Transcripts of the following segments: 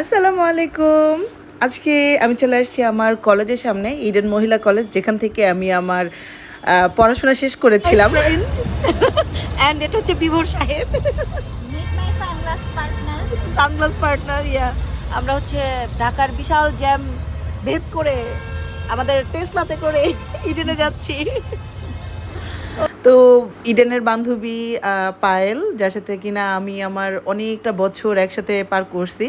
আসসালামু আলাইকুম। আজকে আমি চলে আসছি আমার কলেজের সামনে ইডেন মহিলা কলেজ যেখান থেকে আমি আমার পড়াশোনা শেষ করেছিলাম। অ্যান্ড এটা হচ্ছে বিভোর সাহেব। Meet my sunglass partner. Sunglass partner yeah আমরা হচ্ছে ঢাকার বিশাল জ্যাম ভেদ করে আমাদের টেসলাতে করে ইডেনে যাচ্ছি। তো ইডেনের বান্ধবী পায়েল, যার সাথে কিনা আমি আমার অনেকটা বছর একসাথে পার করছি।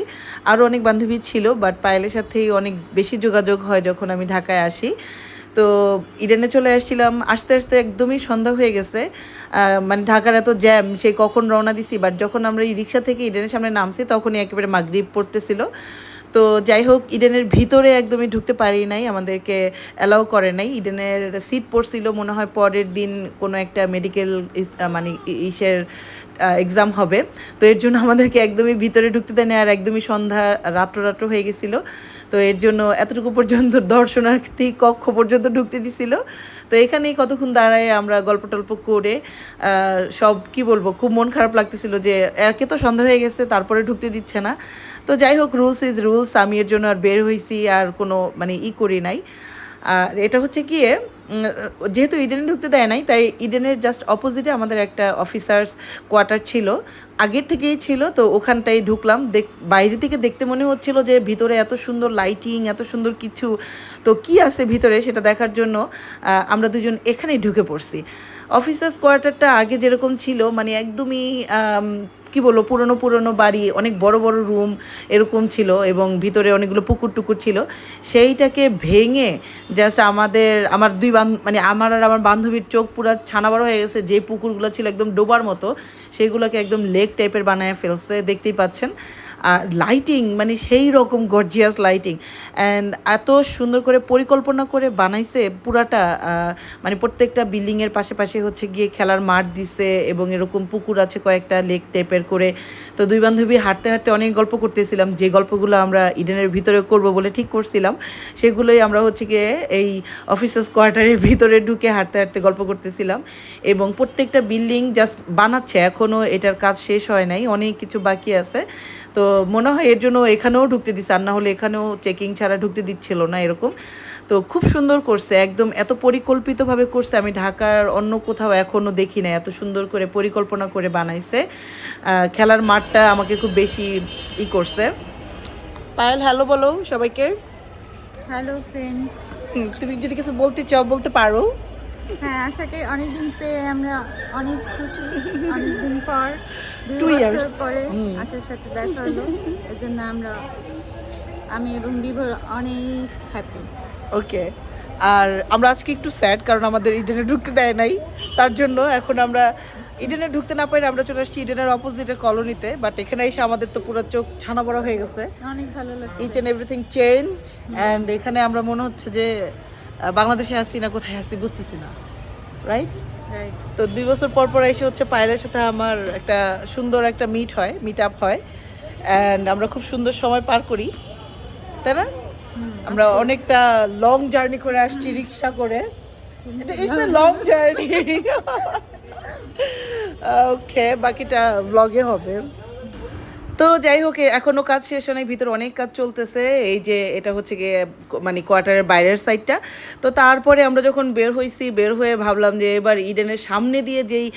আরও অনেক বান্ধবী ছিল বাট পায়েলের সাথেই অনেক বেশি যোগাযোগ হয় যখন আমি ঢাকায় আসি। তো ইডেনে চলে আসছিলাম, আস্তে আস্তে একদমই সন্ধ্যা হয়ে গেছে। মানে ঢাকার এত জ্যাম সেই কখন রওনা দিছি বাট যখন আমরা এই রিক্সা থেকে ইডেনের সামনে নামছি, তখনই একেবারে মাগরিব পড়তেছিল। তো যাই হোক, ইডেনের ভিতরে একদমই ঢুকতে পারি নাই, আমাদেরকে অ্যালাউ করে নাই। ইডেনের সিট পড়ছিল, মনে হয় পরের দিন কোনো একটা মেডিকেল মানে ইসের এক্সাম হবে। তো এর জন্য আমাদেরকে একদমই ভিতরে ঢুকতে দেয় না আর একদমই সন্ধ্যা রাত্র রাত্র হয়ে গেছিল। তো এর জন্য এতটুকু পর্যন্ত দর্শনার্থী কক্ষ পর্যন্ত ঢুকতে দিছিল। তো এখানেই কতক্ষণ দাঁড়ায় আমরা গল্প টল্প করে সব কি বলব, খুব মন খারাপ লাগতেছিল যে, একে তো সন্ধ্যা হয়ে গেছে, তারপরে ঢুকতে দিচ্ছে না। তো যাই হোক রুলস ইজ রুলস আমি এর জন্য আর বের হয়েছি আর কোনো মানে ই করি নাই। আর এটা হচ্ছে গিয়ে যেহেতু ইডেনে ঢুকতে দেয় নাই, তাই ইডেনের জাস্ট অপোজিটে আমাদের একটা অফিসার্স কোয়ার্টার ছিল। আগের থেকেই ছিল, তো ওখানটায় ঢুকলাম। দেখ, বাইরে থেকে দেখতে মনে হচ্ছিল যে ভিতরে এত সুন্দর লাইটিং এত সুন্দর কিছু। তো কি আছে ভিতরে সেটা দেখার জন্য আমরা দুজন এখানেই ঢুকে পড়ছি। অফিসার্স কোয়ার্টারটা আগে যেরকম ছিল মানে একদমই কি বলব, পুরনো পুরনো বাড়ি, অনেক বড় বড় রুম এরকম ছিল এবং ভিতরে অনেকগুলো পুকুর টুকুর ছিল। সেইটাকে ভেঙে জাস্ট আমাদের, আমার দুই মানে আমার আর আমার বান্ধবীর চোখ পুরো ছানা বড় হয়ে গেছে, যে পুকুরগুলো ছিল একদম ডোবার মতো, সেইগুলোকে একদম লেক টাইপের বানায় ফেলছে, দেখতেই পাচ্ছেন। আর লাইটিং মানে সেই রকম গর্জিয়াস লাইটিং অ্যান্ড এত সুন্দর করে পরিকল্পনা করে বানাইছে পুরাটা মানে প্রত্যেকটা বিল্ডিংয়ের পাশে হচ্ছে গিয়ে খেলার মাঠ দিছে এবং এরকম পুকুর আছে কয়েকটা লেক টাইপের করে। তো দুই বান্ধবী হাঁটতে হাঁটতে অনেক গল্প করতেছিলাম, যে গল্পগুলো আমরা ইডেনের ভিতরে করব বলে ঠিক করছিলাম। সেগুলোই আমরা হচ্ছে গিয়ে এই অফিসার্স কোয়ার্টারের ভিতরে ঢুকে হাঁটতে হাঁটতে গল্প করতেছিলাম। এবং প্রত্যেকটা বিল্ডিং জাস্ট বানাচ্ছে এখনও এটার কাজ শেষ হয় নাই, অনেক কিছু বাকি আছে। তো মনে হয় এর জন্য এখানেও ঢুকতে দিচ্ছে আর না হলে এখানেও চেকিং ছাড়া ঢুকতে দিচ্ছিল না এরকম। তো খুব সুন্দর করছে একদম এত পরিকল্পিতভাবে করছে আমি ঢাকার অন্য কোথাও এখনও দেখি না এত সুন্দর করে পরিকল্পনা করে বানাইছে। খেলার মাঠটা আমাকে খুব বেশি ই করছে। পায়েল হ্যালো বলো সবাইকে। হ্যালো ফ্রেন্ডস তুমি যদি কিছু বলতে চাও বলতে পারো। হ্যাঁ আশাকে অনেকদিন পেয়ে আমরা অনেক খুশি অনেকদিন পর দুই বছর পরে আশার সাথে দেখা হলো। এর জন্য আমরা আমি এবং বিভোর অনেক হ্যাপি ওকে আর আমরা আজকে একটু স্যাড কারণ আমাদের ইডেনে ঢুকতে দেয় নাই। তার জন্য এখন আমরা ইডেনে ঢুকতে না পারি আমরা চলে আসছি ইডেনের অপোজিটে কলোনিতে বাট এখানে এসে আমাদের তো পুরো চোখ ছানা বড় হয়ে গেছে। অনেক ভালো লাগছে। Each and everything change and এখানে আমরা মনে হচ্ছে যে বাংলাদেশে আসি না কোথায় আসি বুঝতেছি না রাইট রাইট তো দুই বছর পর পর এসে হচ্ছে পায়েলের সাথে আমার একটা সুন্দর একটা মিট হয় মিট আপ হয় অ্যান্ড আমরা খুব সুন্দর সময় পার করি তাই না? আমরা অনেকটা লং জার্নি করে আসছি রিক্সা করে। এটা it's a long journey okay বাকিটা ব্লগে হবে। তো যাই হোক, এ- এখনও কাজ শেষ হয় ভিতরে অনেক কাজ চলতেছে। এই যে এটা হচ্ছে গিয়ে মানে কোয়ার্টারের বাইরের সাইডটা। তো তারপরে আমরা যখন বের হয়েছি বের হয়ে ভাবলাম যে এবার ইডেনের সামনে দিয়ে যেই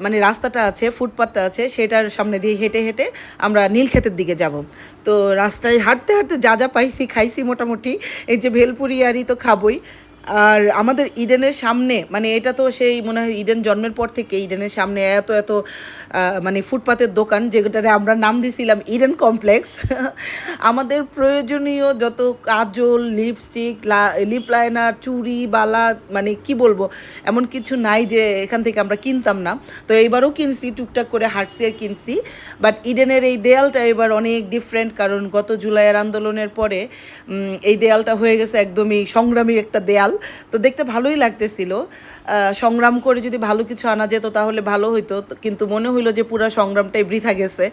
মানে রাস্তাটা আছে ফুটপাথটা আছে, সেটার সামনে দিয়ে হেঁটে হেঁটে আমরা নীলক্ষেতের দিকে যাব। তো রাস্তায় হাঁটতে হাঁটতে যা যা পাইছি, খাইছি মোটামুটি। এই যে ভেলপুরি আরই তো খাবই। আর আমাদের ইডেনের সামনে মানে এটা তো সেই মনে হয় ইডেন জন্মের পর থেকে ইডেনের সামনে এত এত মানে ফুটপাতের দোকান যেটারে আমরা নাম দিয়েছিলাম ইডেন কমপ্লেক্স। আমাদের প্রয়োজনীয় যত কাজল, লিপস্টিক লিপ লাইনার, চুড়ি, বালা মানে কি বলব, এমন কিছু নাই যে এখান থেকে আমরা কিনতাম না। তো এইবারও কিনছি, টুকটাক করে হাঁটছি আর কিনছি। বাট ইডেনের এই দেয়ালটা এবার অনেক ডিফারেন্ট কারণ গত জুলাইয়ের আন্দোলনের পরে এই দেয়ালটা হয়ে গেছে একদমই সংগ্রামী একটা দেয়াল। তো দেখতে ভালোই লাগতেছিল। সংগ্রাম করে যদি ভালো কিছু আনা যেত তাহলে ভালো হইতো। কিন্তু মনে হইল যে পুরো সংগ্রামটাই বৃথা গেছে।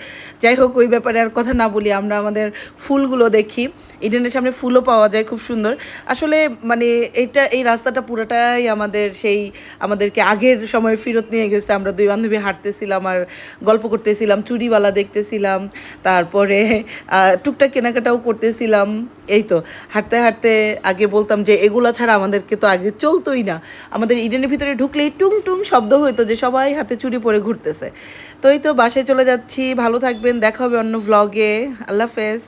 যাই হোক, ওই ব্যাপারে আর কথা না বলি, আমরা আমাদের ফুলগুলো দেখি। ইডেনের সামনে ফুলও পাওয়া যায়, খুব সুন্দর। আসলে মানে এইটা এই রাস্তাটা পুরোটাই আমাদের সেই, আমাদেরকে আগের সময় ফেরত নিয়ে গেছে। আমরা দুই বান্ধবী হাঁটতেছিলাম আর গল্প করতেছিলাম চুরিওয়ালা দেখতেছিলাম, তারপরে টুকটাক কেনাকাটাও করতেছিলাম। এই তো, হাঁটতে হাঁটতে আগে বলতাম যে এগুলো ছাড়া আমাদেরকে তো আগে চলতোই না। আমাদের ইডেনের ভিতরে ঢুকলেই টুং টুং শব্দ হইতো যে সবাই হাতে চুরি পরে ঘুরতেছে। তো এই তো, বাসায় চলে যাচ্ছি, ভালো থাকবেন, দেখা হবে অন্য ভ্লগে আল্লাহ হাফেজ।